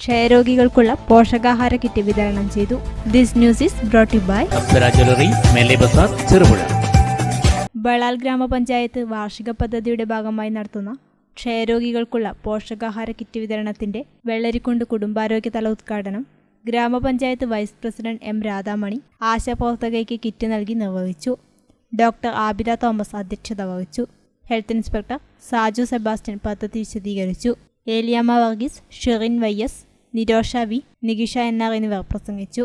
ക്ഷയരോഗികൾക്കുള്ള പോഷകാഹാര കിറ്റ് വിതരണം ചെയ്തു. This news is brought by Cherupuzha. Balal ഗ്രാമപഞ്ചായത്ത് വാർഷിക പദ്ധതിയുടെ ഭാഗമായി നടത്തുന്ന ക്ഷയരോഗികൾക്കുള്ള പോഷകാഹാര കിറ്റ് വിതരണത്തിന്റെ വെള്ളരിക്കുണ്ട് കുടുംബാരോഗ്യ തല ഉദ്ഘാടനം ഗ്രാമപഞ്ചായത്ത് വൈസ് പ്രസിഡന്റ് എം രാധാമണി ആശാപ്രവർത്തകയ്ക്ക് കിറ്റ് നൽകി നിർവഹിച്ചു. ഡോക്ടർ ആബിദ തോമസ് അധ്യക്ഷത വഹിച്ചു. ഹെൽത്ത് ഇൻസ്പെക്ടർ സാജു സെബാസ്റ്റ്യൻ പദ്ധതി വിശദീകരിച്ചു. Eliyamma Varghese Sherin Y S Nirosha V Nikisha എന്നിവർ പ്രസംഗിച്ചു